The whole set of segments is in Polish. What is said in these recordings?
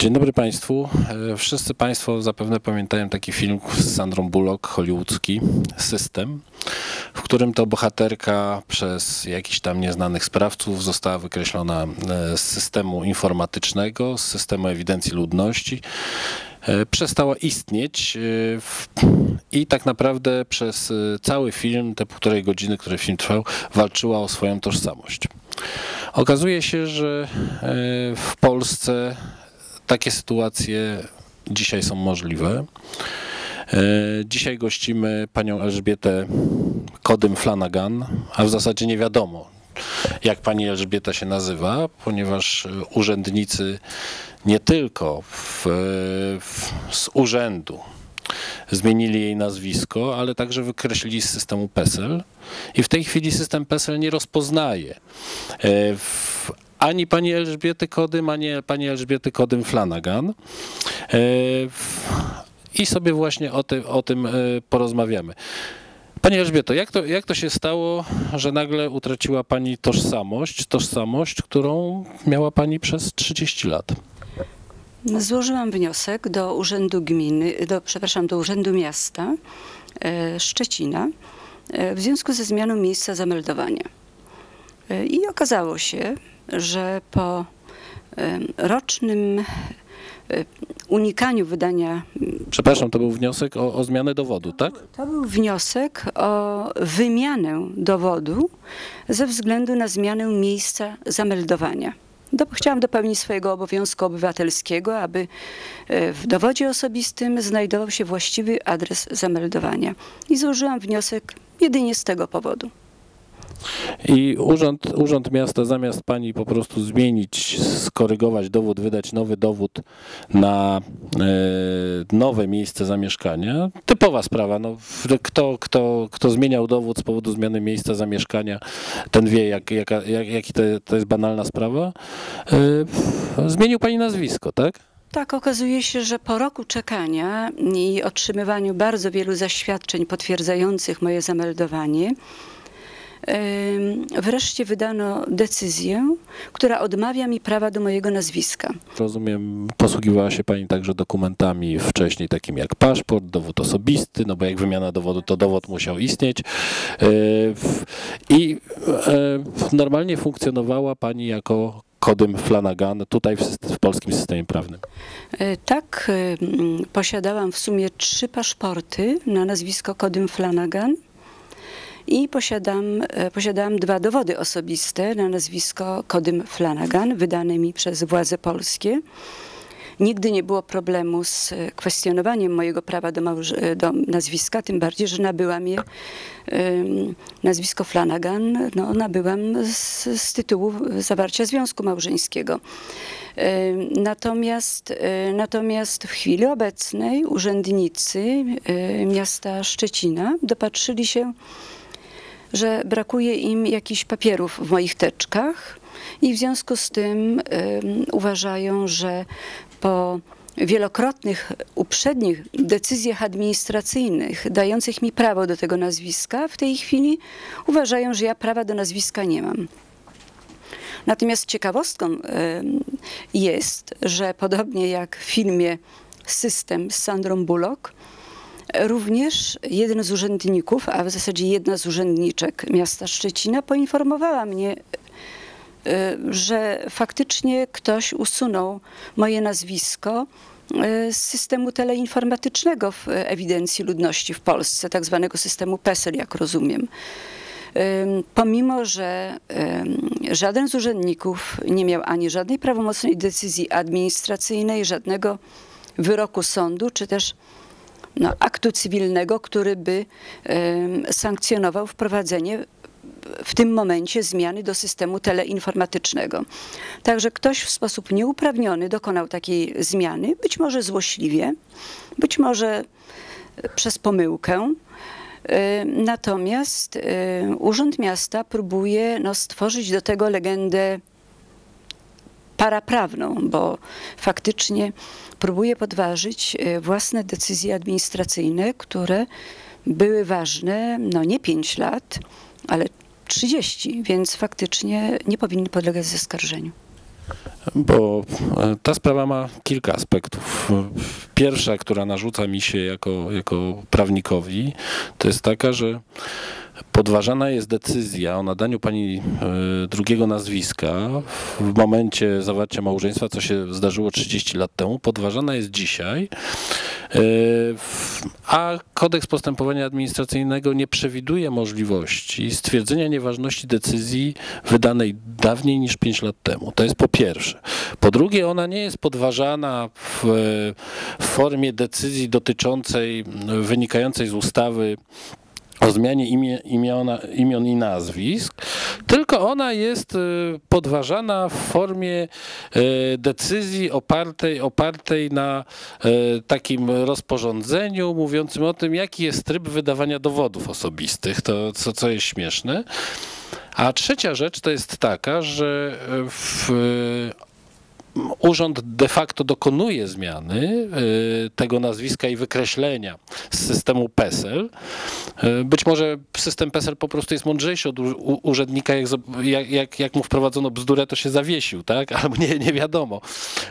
Dzień dobry Państwu. E, Wszyscy Państwo zapewne pamiętają taki film z Sandrą Bullock, hollywoodzki, System, w którym to bohaterka przez jakichś tam nieznanych sprawców została wykreślona e, z systemu informatycznego, z systemu ewidencji ludności. E, Przestała istnieć i tak naprawdę przez cały film, te półtorej godziny, które film trwał, walczyła o swoją tożsamość. Okazuje się, że w Polsce takie sytuacje dzisiaj są możliwe. E, Dzisiaj gościmy panią Elżbietę Kodym Flanagan, a w zasadzie nie wiadomo, jak pani Elżbieta się nazywa, ponieważ urzędnicy nie tylko w, w, z urzędu zmienili jej nazwisko, ale także wykreślili z systemu PESEL i w tej chwili system PESEL nie rozpoznaje e, w, ani pani Elżbiety Kodym, ani pani Elżbiety Kodym Flanagan. E, I sobie właśnie o, o tym e, porozmawiamy. Pani Elżbieto, jak to, jak to się stało, że nagle utraciła Pani tożsamość, tożsamość, którą miała Pani przez 30 lat? Złożyłam wniosek do Urzędu Gminy, do, przepraszam, do Urzędu Miasta e, Szczecina w związku ze zmianą miejsca zameldowania. I okazało się, że po rocznym e, unikaniu wydania Przepraszam, to był wniosek o, o zmianę dowodu, tak? To był wniosek o wymianę dowodu ze względu na zmianę miejsca zameldowania. Do, chciałam dopełnić swojego obowiązku obywatelskiego, aby e, w dowodzie osobistym znajdował się właściwy adres zameldowania. I złożyłam wniosek jedynie z tego powodu. I urząd, urząd Miasta zamiast pani po prostu zmienić, skorygować dowód, wydać nowy dowód na e, nowe miejsce zamieszkania, typowa sprawa. No, kto, kto, kto zmieniał dowód z powodu zmiany miejsca zamieszkania, ten wie, jak, jaka, jak, jaki to, to jest banalna sprawa. E, zmienił pani nazwisko, tak? Tak, okazuje się, że po roku czekania i otrzymywaniu bardzo wielu zaświadczeń potwierdzających moje zameldowanie, wreszcie wydano decyzję, która odmawia mi prawa do mojego nazwiska. Rozumiem, posługiwała się Pani także dokumentami wcześniej, takimi jak paszport, dowód osobisty, no bo jak wymiana dowodu, to dowód musiał istnieć. E, I e, normalnie funkcjonowała Pani jako Kodym Flanagan tutaj w, w polskim systemie prawnym. E, Tak, posiadałam w sumie trzy paszporty na nazwisko Kodym Flanagan i posiadam, e, posiadałam dwa dowody osobiste na nazwisko Kodym Flanagan, wydane mi przez władze polskie. Nigdy nie było problemu z e, kwestionowaniem mojego prawa do, e, do nazwiska, tym bardziej, że nabyłam je, nazwisko Flanagan, no, nabyłam z, z tytułu zawarcia związku małżeńskiego. Natomiast, natomiast w chwili obecnej urzędnicy miasta Szczecina dopatrzyli się, że brakuje im jakichś papierów w moich teczkach i w związku z tym uważają, że po wielokrotnych uprzednich decyzjach administracyjnych dających mi prawo do tego nazwiska, w tej chwili uważają, że ja prawa do nazwiska nie mam. Natomiast ciekawostką jest, że podobnie jak w filmie System z Sandrą Bullock, Również jeden z urzędników, a w zasadzie jedna z urzędniczek miasta Szczecina poinformowała mnie, e, że faktycznie ktoś usunął moje nazwisko e, z systemu teleinformatycznego w ewidencji ludności w Polsce, tak zwanego systemu PESEL, jak rozumiem. Pomimo, że żaden z urzędników nie miał ani żadnej prawomocnej decyzji administracyjnej, żadnego wyroku sądu, czy też no, aktu cywilnego, który by sankcjonował wprowadzenie w tym momencie zmiany do systemu teleinformatycznego. Także ktoś w sposób nieuprawniony dokonał takiej zmiany, być może złośliwie, być może e, przez pomyłkę. E, Natomiast e, Urząd Miasta próbuje no, stworzyć do tego legendę paraprawną, bo faktycznie próbuje podważyć e, własne decyzje administracyjne, które były ważne no nie 5 lat, ale 30, więc faktycznie nie powinny podlegać zaskarżeniu. Bo e, ta sprawa ma kilka aspektów. Pierwsza, która narzuca mi się jako, jako prawnikowi, to jest taka, że podważana jest decyzja o nadaniu pani e, drugiego nazwiska w momencie zawarcia małżeństwa, co się zdarzyło 30 lat temu, podważana jest dzisiaj, e, a kodeks postępowania administracyjnego nie przewiduje możliwości stwierdzenia nieważności decyzji wydanej dawniej niż 5 lat temu. To jest po pierwsze. Po drugie, ona nie jest podważana w, w formie decyzji dotyczącej, wynikającej z ustawy o zmianie imię, imiona, imion i nazwisk, tylko ona jest y, podważana w formie y, decyzji opartej, opartej na y, takim rozporządzeniu mówiącym o tym, jaki jest tryb wydawania dowodów osobistych, to co, co jest śmieszne. A trzecia rzecz to jest taka, że w urząd de facto dokonuje zmiany y, tego nazwiska i wykreślenia z systemu PESEL. Y, być może system PESEL po prostu jest mądrzejszy od urzędnika, jak, jak, jak mu wprowadzono bzdurę, to się zawiesił, tak? Albo nie, nie wiadomo.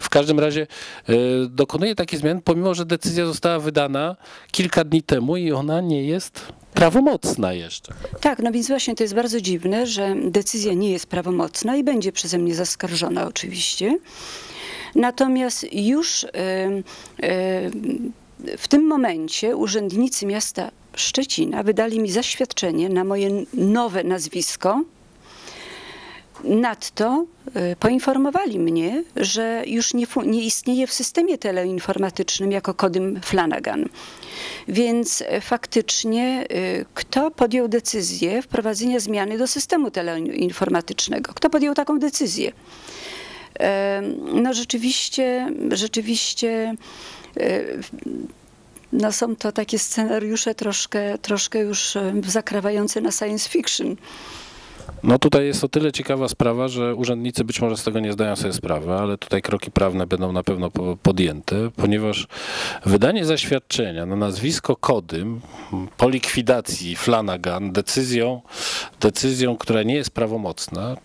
W każdym razie y, dokonuje takie zmiany, pomimo że decyzja została wydana kilka dni temu i ona nie jest prawomocna jeszcze. Tak, no więc właśnie to jest bardzo dziwne, że decyzja nie jest prawomocna i będzie przeze mnie zaskarżona oczywiście. Natomiast już y, y, w tym momencie urzędnicy miasta Szczecina wydali mi zaświadczenie na moje nowe nazwisko. Nadto y, poinformowali mnie, że już nie, nie istnieje w systemie teleinformatycznym jako kodym Flanagan. Więc e, faktycznie e, kto podjął decyzję wprowadzenia zmiany do systemu teleinformatycznego? Kto podjął taką decyzję? E, no rzeczywiście, rzeczywiście no są to takie scenariusze troszkę, troszkę już zakrawające na science fiction. No tutaj jest o tyle ciekawa sprawa, że urzędnicy być może z tego nie zdają sobie sprawy, ale tutaj kroki prawne będą na pewno podjęte, ponieważ wydanie zaświadczenia na nazwisko Kodym po likwidacji Flanagan decyzją, decyzją, która nie jest prawomocna,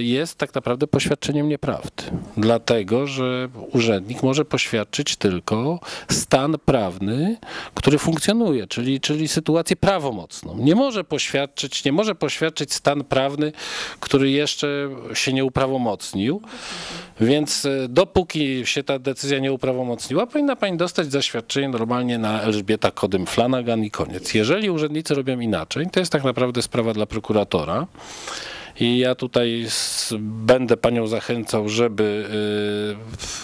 jest tak naprawdę poświadczeniem nieprawdy. Dlatego, że urzędnik może poświadczyć tylko stan prawny, który funkcjonuje, czyli, czyli sytuację prawomocną. Nie może poświadczyć, nie może poświadczyć stan prawny, który jeszcze się nie uprawomocnił. Więc y, dopóki się ta decyzja nie uprawomocniła, powinna pani dostać zaświadczenie normalnie na Elżbieta Kodym Flanagan i koniec. Jeżeli urzędnicy robią inaczej, to jest tak naprawdę sprawa dla prokuratora. I ja tutaj będę panią zachęcał, żeby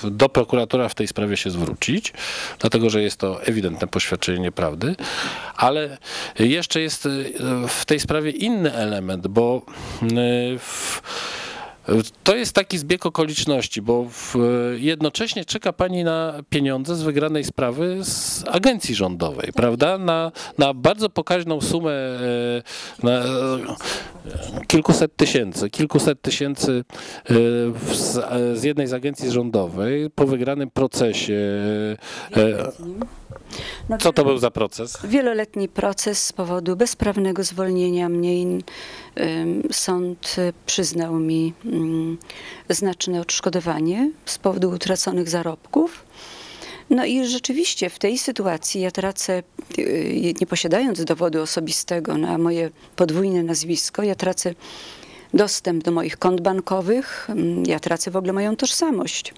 y, do prokuratora w tej sprawie się zwrócić, dlatego że jest to ewidentne poświadczenie nieprawdy. Ale jeszcze jest y, w tej sprawie inny element, bo y, w to jest taki zbieg okoliczności, bo w, jednocześnie czeka pani na pieniądze z wygranej sprawy z agencji rządowej, prawda? Na, na bardzo pokaźną sumę e, na, e, kilkuset tysięcy, kilkuset tysięcy e, z, z jednej z agencji rządowej po wygranym procesie. No, Co to był za proces? Wieloletni proces z powodu bezprawnego zwolnienia mnie. Sąd przyznał mi znaczne odszkodowanie z powodu utraconych zarobków. No i rzeczywiście w tej sytuacji ja tracę, y, nie posiadając dowodu osobistego na moje podwójne nazwisko, ja tracę dostęp do moich kont bankowych, ja tracę w ogóle moją tożsamość.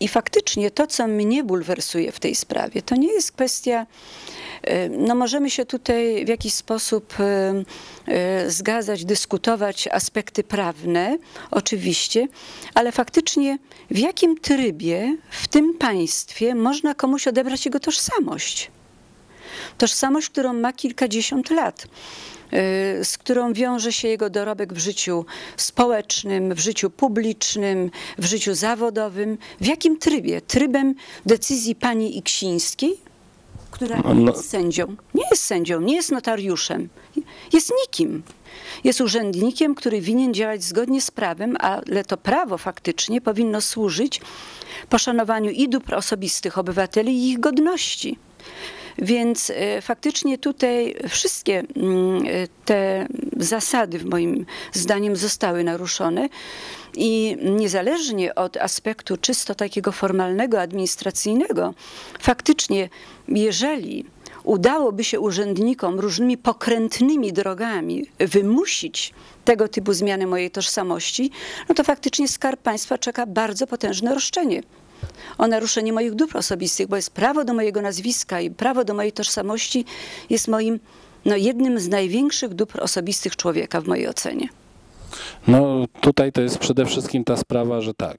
I faktycznie to, co mnie bulwersuje w tej sprawie, to nie jest kwestia, e, no możemy się tutaj w jakiś sposób e, e, zgadzać, dyskutować aspekty prawne, oczywiście, ale faktycznie w jakim trybie w tym państwie można komuś odebrać jego tożsamość? Tożsamość, którą ma kilkadziesiąt lat. Y, z którą wiąże się jego dorobek w życiu społecznym, w życiu publicznym, w życiu zawodowym. W jakim trybie? Trybem decyzji pani Iksińskiej, która nie no. jest sędzią, nie jest sędzią, nie jest notariuszem, jest nikim. Jest urzędnikiem, który winien działać zgodnie z prawem, ale to prawo faktycznie powinno służyć poszanowaniu i dóbr osobistych obywateli i ich godności. Więc e, faktycznie tutaj wszystkie mm, te zasady, w moim zdaniem, zostały naruszone. I niezależnie od aspektu czysto takiego formalnego, administracyjnego, faktycznie, jeżeli udałoby się urzędnikom różnymi pokrętnymi drogami wymusić tego typu zmiany mojej tożsamości, no to faktycznie Skarb Państwa czeka bardzo potężne roszczenie o naruszenie moich dóbr osobistych, bo jest prawo do mojego nazwiska i prawo do mojej tożsamości jest moim no, jednym z największych dóbr osobistych człowieka w mojej ocenie. No tutaj to jest przede wszystkim ta sprawa, że tak,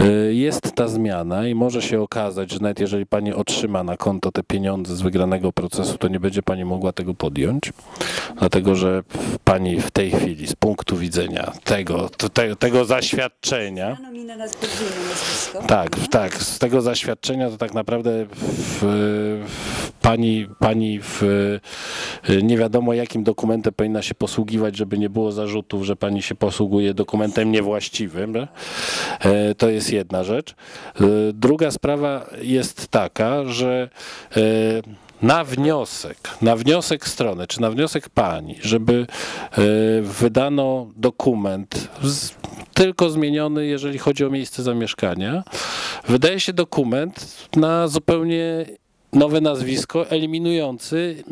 y, jest ta zmiana i może się okazać, że nawet jeżeli pani otrzyma na konto te pieniądze z wygranego procesu, to nie będzie pani mogła tego podjąć, dlatego że pani w tej chwili z punktu widzenia tego, te, tego zaświadczenia, tak, tak, z tego zaświadczenia to tak naprawdę w, w pani, pani w, nie wiadomo jakim dokumentem powinna się posługiwać, żeby nie było zarzutów, że pani się posługuje dokumentem niewłaściwym. E, To jest jedna rzecz. E, Druga sprawa jest taka, że e, na wniosek, na wniosek strony, czy na wniosek pani, żeby wydano dokument z, tylko zmieniony, jeżeli chodzi o miejsce zamieszkania, wydaje się dokument na zupełnie nowe nazwisko, eliminujący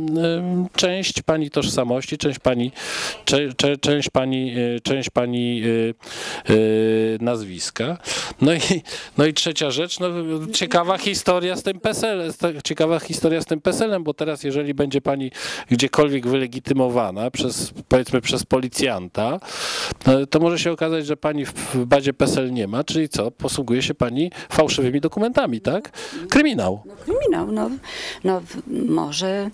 część pani tożsamości, część pani, część pani, e, część pani e, e, nazwiska. No i, no i trzecia rzecz, no, ciekawa historia z tym PESEL, ciekawa historia z tym PESEL-em, bo teraz jeżeli będzie pani gdziekolwiek wylegitymowana przez, powiedzmy przez policjanta, no, to może się okazać, że pani w bazie PESEL nie ma, czyli co? Posługuje się pani fałszywymi dokumentami, tak? Kryminał. No, kryminał, no, no może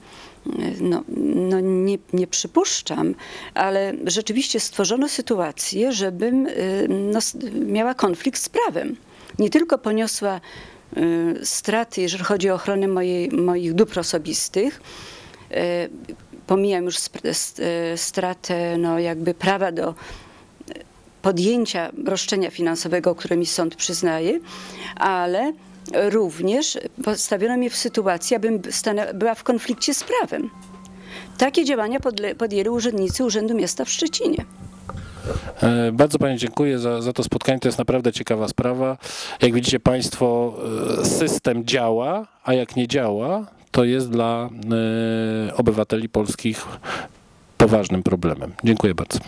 no, no nie, nie przypuszczam, ale rzeczywiście stworzono sytuację, żebym y, no, miała konflikt z prawem. Nie tylko poniosła y, straty, jeżeli chodzi o ochronę mojej, moich dóbr osobistych, y, pomijam już stratę no, jakby prawa do podjęcia roszczenia finansowego, które mi sąd przyznaje, ale również postawiono mnie w sytuacji, abym była w konflikcie z prawem. Takie działania podjęli urzędnicy Urzędu Miasta w Szczecinie. E, Bardzo Pani dziękuję za, za to spotkanie. To jest naprawdę ciekawa sprawa. Jak widzicie Państwo, e, system działa, a jak nie działa, to jest dla e, obywateli polskich poważnym problemem. Dziękuję bardzo.